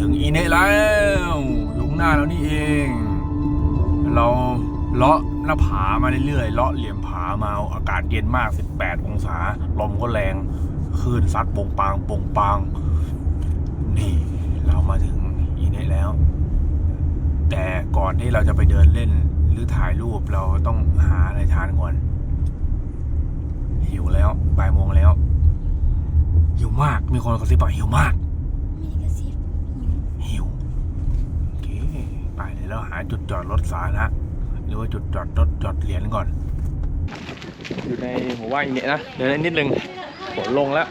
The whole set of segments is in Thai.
ถึงอีเนะแล้วอยู่ข้างหน้าแล้วนี่เอง เราเลาะหน้าผามาเรื่อยๆ เลาะเหลี่ยมผามาอากาศเย็นมาก 18 องศา ลมก็แรงคลื่นซัดโปงปางโปงปาง นี่เรามาถึงอีเนะแล้ว แต่ก่อนที่เราจะไปเดินเล่นหรือถ่ายรูปเราต้องหาอะไรทานก่อนหิวแล้วบ่ายโมงแล้วหิวมากมีคนกระซิบบอกหิวมาก มีกระซิบ หิวโอเค ไปเดี๋ยวเราหาจุดจอดรถสาธารณะหรือว่าจุดจอดรถจอดเหรียญก่อน อยู่ในหัวว่าอีเนี้ยนะเดินได้นิดนึงฝนลงแล้ว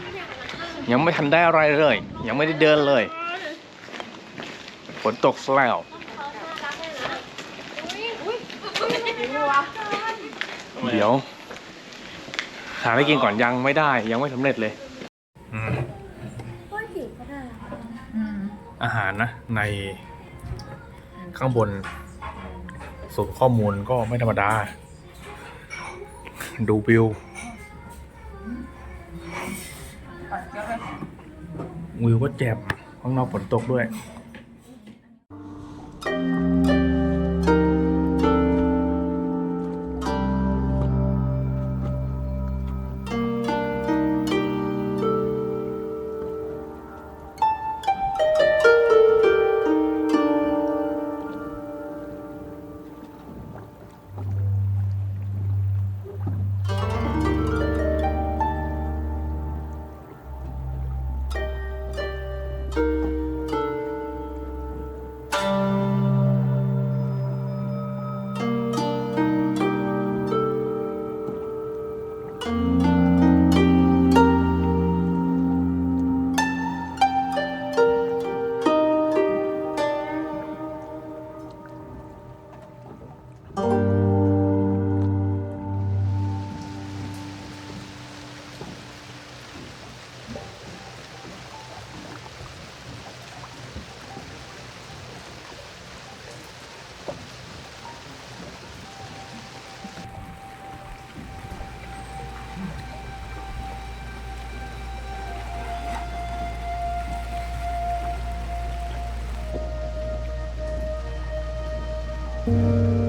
ยังไม่ทันได้อะไรเลย ยังไม่ได้เดินเลยฝนตกแล้วเดี๋ยวหาอะไรกินก่อนยังไม่ได้ยังไม่สำเร็จเลยอืมก็หิวก็ได้อาหารนะใน ข้างบนศูนย์ข้อมูลก็ไม่ธรรมดา ดูวิววิวก็แจ่มข้างนอกฝนตกด้วย นี่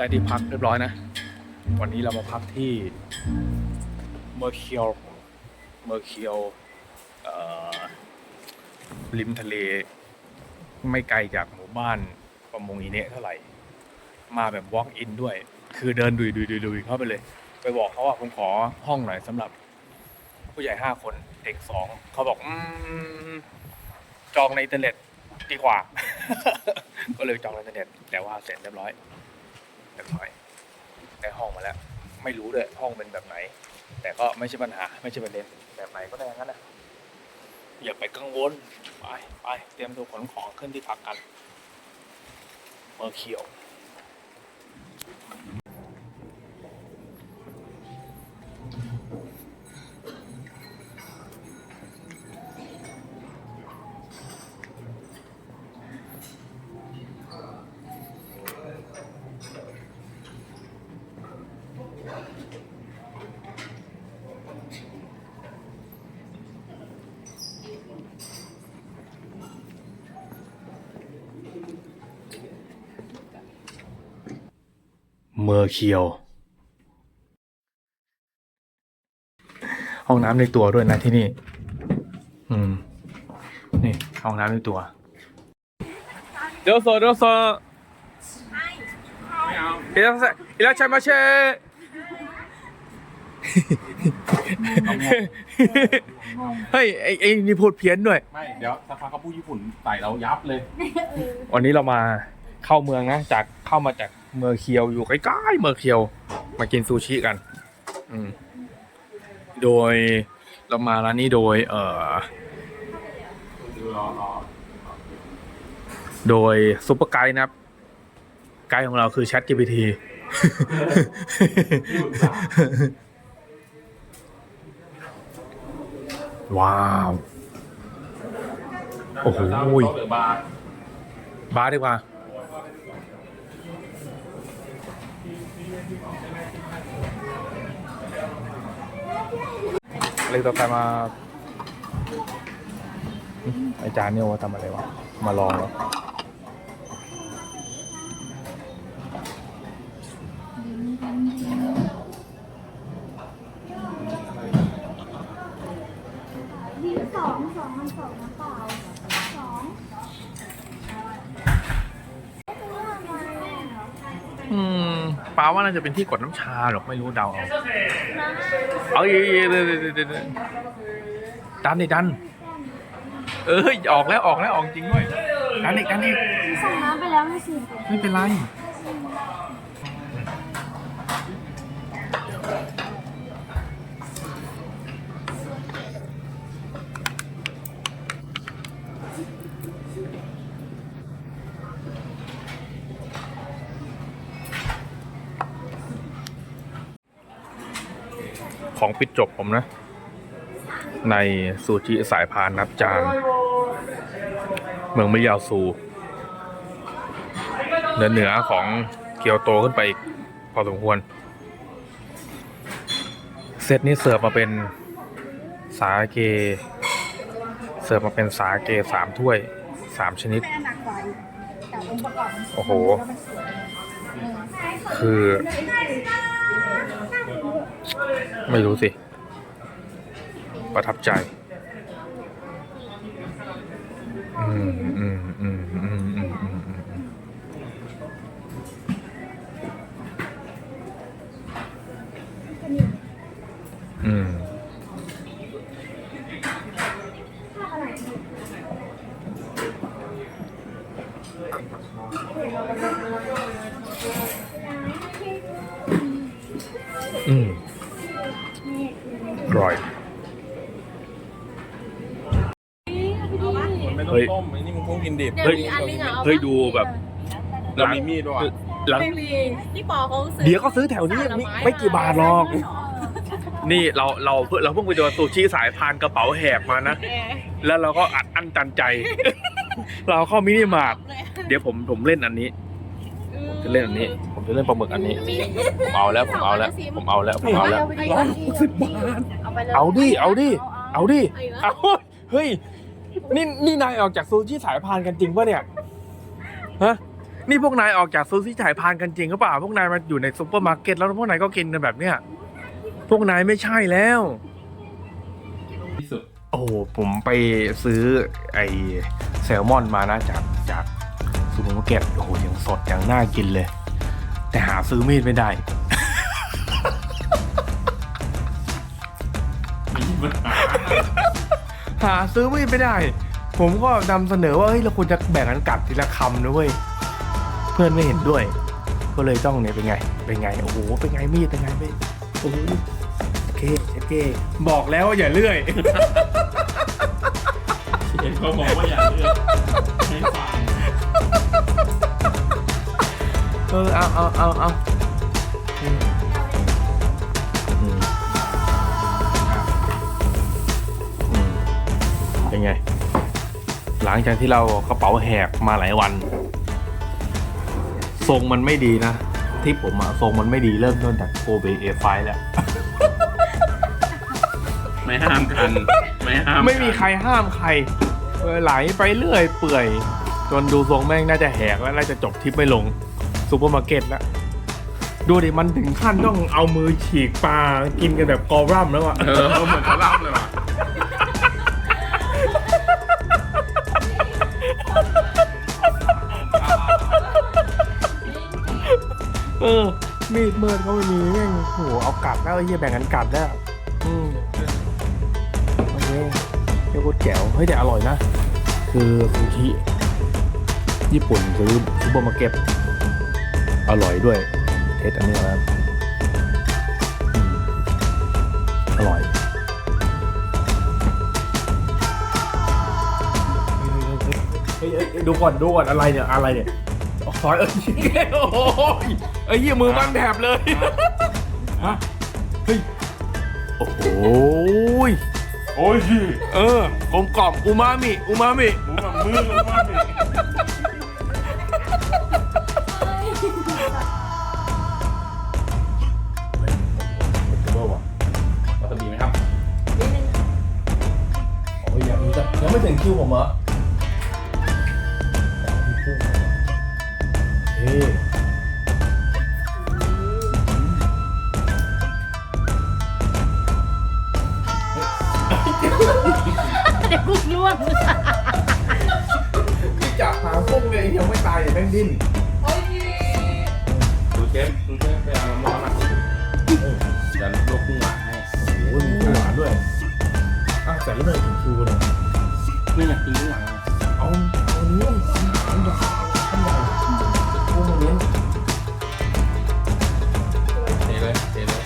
ได้ที่พักเรียบร้อยนะ วันนี้เรามาพักที่เมอร์เคียวเมอร์เคียวริมทะเล ไม่ไกลจากหมู่บ้านประมงอีเนะเท่าไหร่ มาแบบ walk in ด้วย คือเดินดุยดุยดุยดุยเข้าไปเลย ไปบอกเขาว่าผมขอห้องหน่อยสำหรับ ผู้ใหญ่ห้าคนเด็กสองเขาบอกอจองในอินเทอร์เน็ตดีกว่า ก็เลยจองในอินเทอร์เน็ตแต่ว่าเสร็จเรียบร้อย กันหน่อยได้ห้องมาแล้ว ไม่รู้ด้วยห้องเป็นแบบไหน แต่ก็ไม่ใช่ปัญหาไม่ใช่ประเด็นแบบไหนก็ได้งั้นนะอย่าไปกังวลไปไปเตรียมตัวขนของขึ้นที่พักกันเมอร์เคียว เมอร์เคียว ห้องน้ำในตัวด้วยนะที่นี่ อืม นี่ ห้องน้ำในตัวเดี๋ยวโซเดี๋ยวโซเดี๋ยวใส่เดี๋ยวใช้มาเช่เฮ้ยไอ้ไอ้นี่พูดเพี้ยนด้วย ไม่ เดี๋ยวสักพักเขาพูดญี่ปุ่นใส่เรายับเลย วันนี้เรามาเข้าเมืองนะ จากเข้ามาจาก เมืองเคียวอยู่ใกล้ๆเมืองเคียว มากินซูชิกัน อืม โดยเรามาร้านนี้โดย เอ่อรอรอโดยซุปเปอร์ไกด์นะครับ ไกด์ของเราคือ Chat GPT ว้าว โอ้โหหรือบาร์บาร์ดีกว่า เลยต่อไปมาอืมไอาจารย์เนี่ยว่าทำอะไรวะ มาลองแล้วสองสองมันสองน้ำเปล่าสอง อืม ปาว่าน่าจะเป็นที่กดน้ำชาหรอกไม่รู้เดาเอาเอาเยเดินเดินเดินดันดิดัน เอ้ยออกแล้วออกแล้วออกจริงด้วยดันอีกดันอีกส่งน้ำไปแล้วไม่สิ ไม่เป็นไร ของปิดจบผมนะ ในซูชิสายพานนับจานเมืองมิยาวซูเหนือเหนือของเกียวโตขึ้นไปอีกพอสมควร เซตนี้เสิร์ฟมาเป็นสาเก เสิร์ฟมาเป็นสาเกสามถ้วยสามชนิดแม่หนักกว่าอีกแต่องค์ประกอบมันสวยโอ้โหแล้วมันสวยเออคือ ไม่รู้สิ ประทับใจ อืมอืมอืมอืมอืมอืมอืมอืม อืมอืมอร่อยไม่ต้อเฮ้งย ต้มไอ้นี่มึงเพิ่งกินดิบเฮ้ยเฮ้ยดูแบบแล้วมีมีดด้วยวะหลัง ไม่มีที่ปอเขาซื้อ เดี๋ยวก็ซื้อแถวนี้ไม่ไม่กี่บาทหรอก นี่เราเราเพิ่งเราเพิ่งไปโดนซูชิสายพานกระเป๋าแหกมานะ แล้วเราก็อัดอั้นตันใจ เราเข้ามินิมาร์ทเดี๋ยวผมผมเล่นอันนี้ผมจะเล่นอันนี้ ผมจะเล่นปลาหมึกอันนี้ผมเอาแล้วผมเอาแล้วผมเอาแล้วผมเอาแล้ว ร้อยหกสิบบาทเอาดิเอาดิ เอาดิเอาเฮ้ยนี่นี่นายออกจากซูชิสายพานกันจริงปะเนี่ยฮะนี่พวกนายออกจากซูชิสายพานกันจริงหรือเปล่าพวกนายมาอยู่ในซุปเปอร์มาร์เก็ตแล้วพวกนายก็กินกันแบบเนี้ยพวกนายไม่ใช่แล้ว ที่สุดโอ้โหผมไปซื้อไอแซลมอนมานะจากจากซูเปอร์มาร์เก็ตโอ้โหยังสดยังน่ากินเลย แต่หาซื้อมีดไม่ได้ มีปัญหาหาซื้อมีดไม่ได้ ผมก็นำเสนอว่าเฮ้ยเราควรจะแบ่งกันกัดทีละคำนะเว้ยเพื่อนไม่เห็นด้วย ก็เลยต้องเนี่ยเป็นไง เป็นไงโอ้โหเป็นไงมีดเป็นไงไม่โอ้โหโอเคโอเค บอกแล้วว่าอย่าเลื่อย เห็นเขาบอกว่าอย่าเลือกให้ฟัง เออเอาเอาเอาเอาอืมอืมอืมเป็นไง หลังจากที่เรากระเป๋าแหกมาหลายวัน ทรงมันไม่ดีนะ ที่ผมอะทรงมันไม่ดีเริ่มต้นจากโกเบเอไฟแล้วไม่ห้ามกัน ไม่ห้ามไม่มีใครห้ามใครเออไหลไปเรื่อยเปื่อย จนดูทรงแม่งน่าจะแหกแล้วน่าจะจบทริปไม่ลง ซูเปอร์มาร์เก็ตแล้ว ดูดิมันถึงขั้นต้องเอามือฉีกปลากินกันแบบกอรัมแล้วอะ เออเหมือนเขาเล่าเลยว่ะเออ มีดเมิดก็ไม่มีแม่งโหเอากัดแล้วไอ้เหี้ยแบ่งกันกัดแล้ว อืมโอเคเรียกว่าแจ๋วเฮ้ยแต่อร่อยนะ คือซูชิญี่ปุ่นซื้อซูเปอร์มาร์เก็ต อร่อยด้วยเทสอันนี้แล้วอืมอร่อยเฮ้ยเฮ้ยเฮ้ยดูก่อนดูก่อนอะไรเนี่ยอะไรเนี่ยซอยเอ้ยโอ้ยไอ้เหี้ยมือมันแถบเลยฮะเฮ้ยโอ้โหโอ้ย เออกลมกล่อมอูมามิอูมามิมึงกับมือมึงมาดิวา คิวผมเหรอเฮ้ยเดี๋ยวกุกล่วงพี่จับหางพุ่งเลยยังไม่ตายเลยแม่งดิ้นโอ้ยดูเชฟดูเชฟไปเอาน้ำร้อนมาเดี๋ยวลวกกุ้งหวานให้โอ้ยมีกุ้งหวานด้วยอ้าวแต่แล้วไม่ถึงคิวเลย นี่ไงกินกุ้งหวานเอาเอาเอาเนื้อสิอันใหญ่อันใหญ่กุ้งเน้นเทเลยเทเลย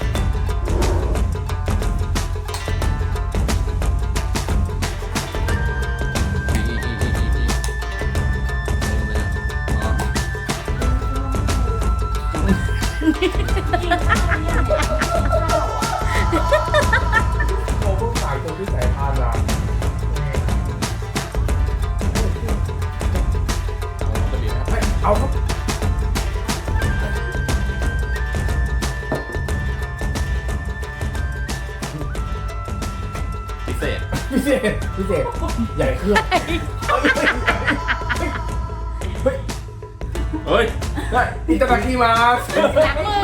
อีอีอีอีอีอี พิเศษพิเศษพิเศษใหญ่เครื่องเฮ้ยได้อิตาลีมาล้างมือ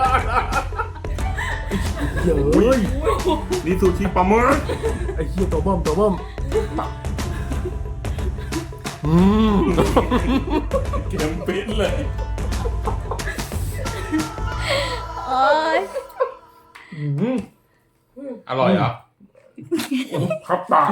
ล้างมือเฮ้ยนี่ซูชิปลาหมึกไอ้เหี้ยตัวเบ้อมตัวเบ้อมตับอืมเกมปิ้นเลยโอ้ยอืมอร่อยเหรอ ครับปาก